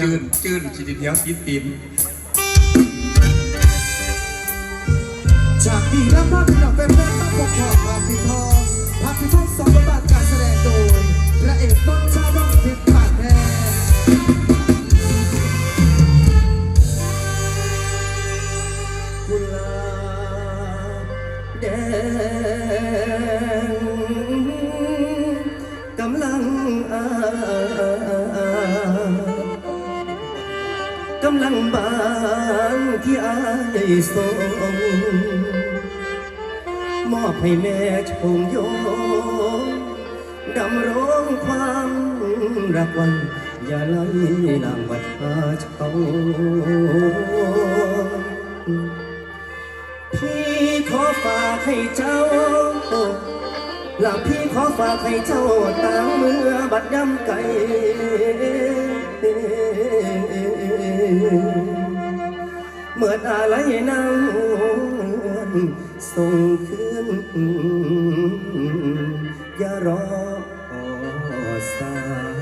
จืนจืนสิดเดียวกินตีนจากนี้แล้วภาพพี่น้องแฟนๆมาพบกับภาพพี่ทองภาพพี่ทองสองบทบาทการแสดงโดยพระเอกต้นชาวบ้านทิพย์ผ่านแท้กุลาแดงกำลังอาำลังบานที่อายทรงมอบให้แม่ชมโยงดำรงความรักวัน อย่าไล่ลางวัดหาเช้าพี่ขอฝากให้เจ้าหลังพี่ขอฝากให้เจ้าตามเมื่อบัดย่ำไก่ เมื่อนอะไรนางวนส่งขึ้นอย่ารอสาย